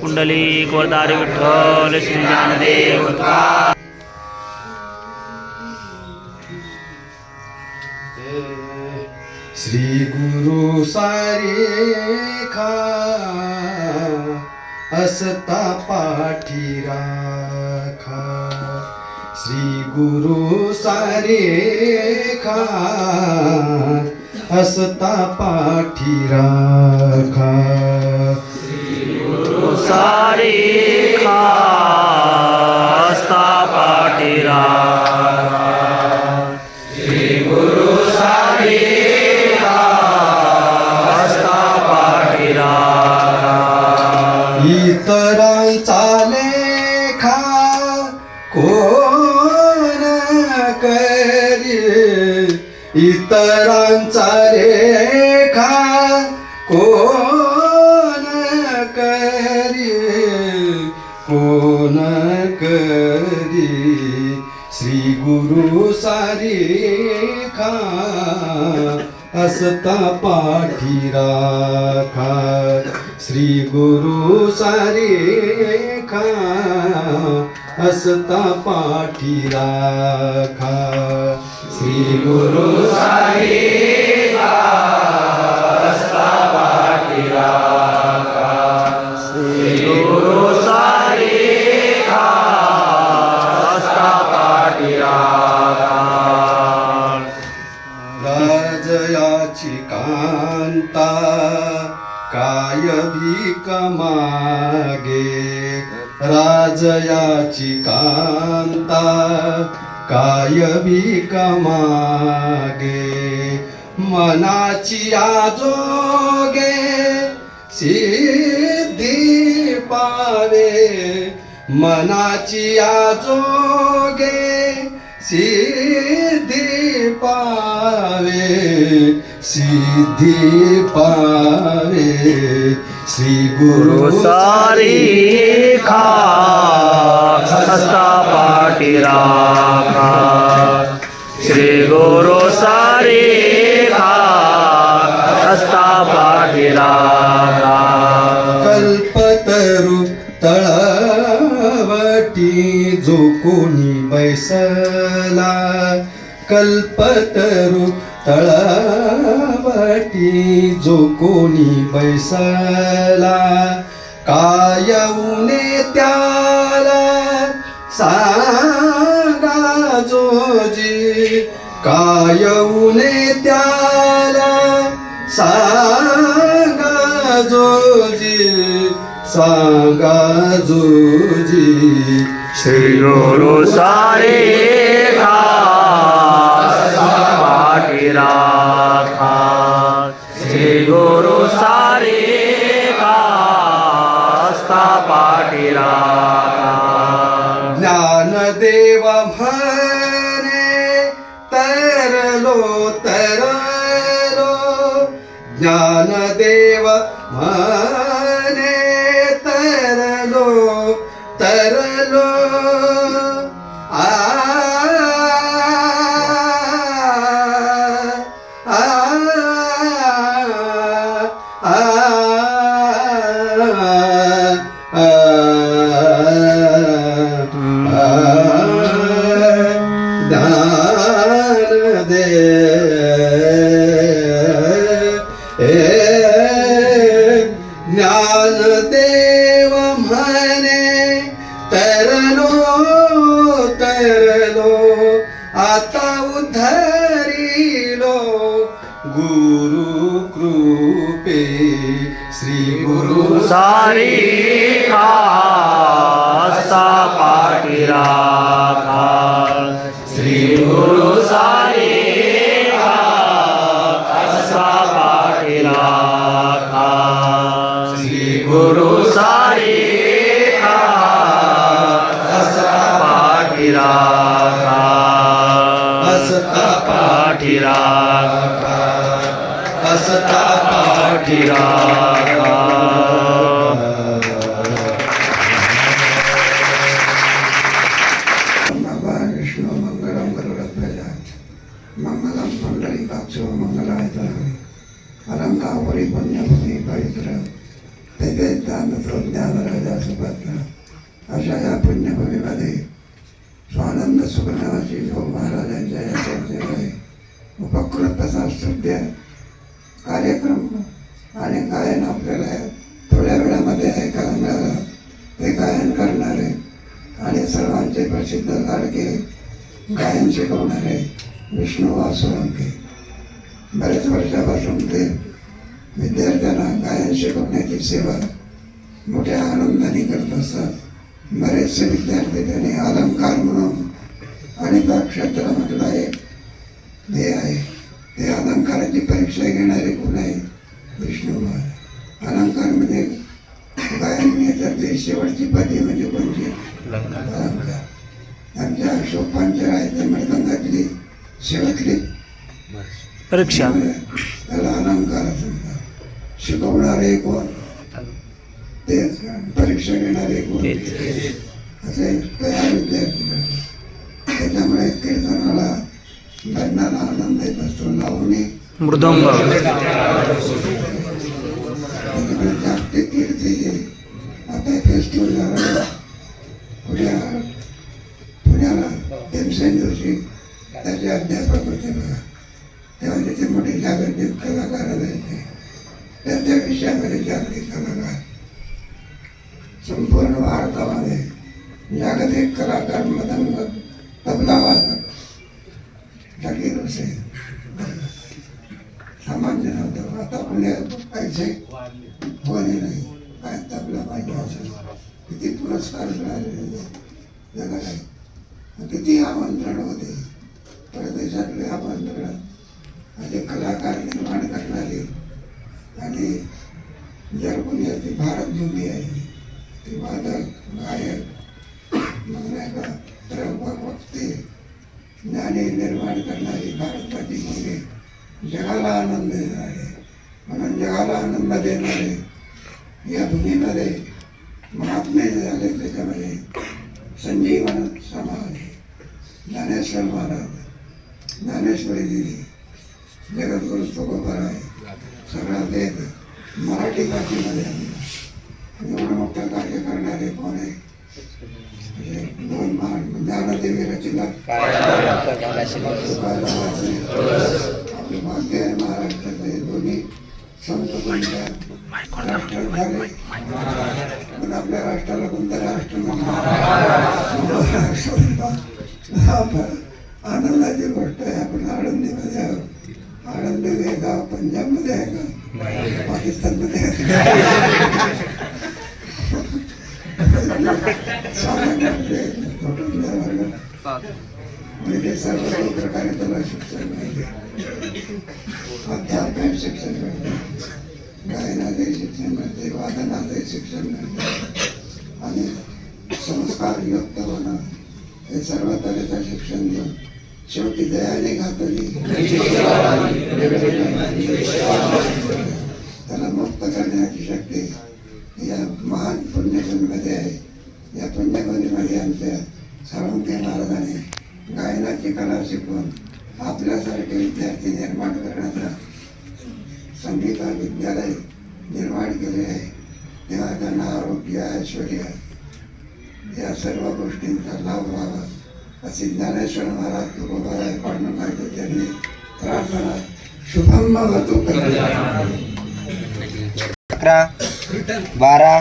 कुंडली गोरदारी विठ्ठल श्री ज्ञानदेव. श्री गुरु सारेखा असता पाठी राखा. श्री गुरु सारेखा असता पाठी राखा। सारे खास्ता पाटीरा श्री गुरु सारे खास्ता पाटीरा इतरांचा इतरांचा रेखा कोण करी? कोण करी? श्री गुरु सारेखा असता पाठी राखा. श्री गुरु सारेखा असता पाठी राखा. श्री गुरु गुरु सारे खास्ता पाटीरा राजयाची कांता काय भीक मागे राजयाची कांता काय भीक मागे मनाची आजोगे सिद्धी पावे. मनाची आजोगे सिद्धी पावे. सिद्धी पावे श्री गुरु सारी खा हस्ता पाटी राखा. श्री गुरु सारी खास्ता पाटीरा कल्पतरु तळवटी जो कोणी बैसला कल्पतरु तळवटी जो कोणी बैसला काय उने त्याला सांगा जोजी काय उने त्याला सांगा जोजी सांगा जोजी श्री गुरु सारे ज्ञानदेव म्हणे तरलो तरलो ज्ञानदेव म्हणे दान दे ज्ञान म्हणे तरलो तरलो आता उद्धरिलो. गुरु कृपे श्री गुरु सारी खास्ता मंगलायत अलंकावरी पुण्यभूमी पवित्र तेथे दान ज्ञान राजा अशा या पुण्यभूमीमध्ये स्वानंद सुखनावाची भाऊ हो महाराजांच्या या चर्चेमध्ये उपकृत तसा कार्यक्रम आणि गायन आपल्याला थोड्या वेळामध्ये ऐकायला मिळालं ते गायन करणारे आणि सर्वांचे प्रसिद्ध लाडके गायन शिकवणारे विष्णू सोळंके बरेच वर्षापासून ते विद्यार्थ्यांना गायन शिकवण्याची सेवा मोठ्या आनंदाने करत असतात. बरेचसे विद्यार्थी त्यांनी अलंकार म्हणून आणि त्या क्षेत्रामधला एक हे आहे. ते अलंकाराची परीक्षा घेणारे कोण आहे? विष्णू महाराज अलंकार म्हणजे गायन ते शेवटची पदी म्हणजे कोणती? अलंकार. आमच्या शोकांच्या आहे मृदंगातली शेवटली परीक्षा. त्याला अलंकार. शिकवणारे कोण? ते परीक्षा घेणारे असे तयार विद्यार्थी त्याच्यामुळे कीर्तनाला भजनाला आनंद येत असतो. लावणी मृदंग. जागतिक कीर्ती आता फेस्टिवल झाला. पुण्या पुण्याला भीमसेन जोशी त्याचे अध्यापक होते बघा. तेव्हा तिथे मोठे जागतिक कलाकार आले त्या त्या विषयामध्ये जागतिक कलाकार. संपूर्ण भारतामध्ये जागतिक कलाकार मदंग तबला वादक जागीर हुसेन सामान्य नव्हतं. आता पुण्यात पैसे होणे नाही. काय तबला पाहिजे असेल. किती पुरस्कार मिळाले. जगाला किती आमंत्रण होते. परदेशातले आमंत्रण. आणि कलाकार निर्माण करणारे. आणि जर कोणी भारत भूमी आहे. ती वादक गायक मग नाही का प्रभक वक्ते ज्ञानी निर्माण करणारी भारताची भूमी जगाला आनंद देणारे म्हणून जगाला आनंद देणारे या भूमीमध्ये महात्मे झाले त्याच्यामध्ये संजीवन समाज ज्ञानेश्वर महाराज ज्ञानेश्वरी दिली जगद्गुरु तुकोबराय सगळा वेद मराठी भाषेमध्ये आणला एवढं मोठं कार्य करणारे कोण आहे? म्हणजे दोन महान आपले भाग्य आहे महाराष्ट्राचे दोन्ही संत कोणत्या राष्ट्र झाले. पण आपल्या राष्ट्राला कोणत्या राष्ट्र महाराष्ट्र. म्हणतात. आनंदाची गोष्ट आहे आपण आळंदीमध्ये आहोत. आळंदी हे गाव पंजाबमध्ये आहे का? पाकिस्तानमध्ये आहे ते सर्व काही प्रकारे त्याला शिक्षण मिळते अध्यात्मिक शिक्षण मिळते गायनाचे शिक्षण मिळते वादनाचे शिक्षण मिळते आणि संस्कार युक्त होणं हे सर्व तऱ्हेचं शिक्षण देऊन शेवटी दयाने घातली त्याला मुक्त करण्याची शक्ती या महान पुण्यभूमीमध्ये आहे या पुण्यभूमीमध्ये आमच्या साळुंके महाराजांनी गायनाची कला शिकून आपल्यासारखे विद्यार्थी निर्माण करण्याचा संगीत विद्यालय निर्माण केले आहे. तेव्हा त्यांना आरोग्य ऐश्वर या सर्व गोष्टींचा लाभ व्हावा. असे ज्ञानेश्वर महाराज तुकोबाराय पाडणं पाहिजे त्यांनी प्रार्थना शुभम होतो अकरा बारा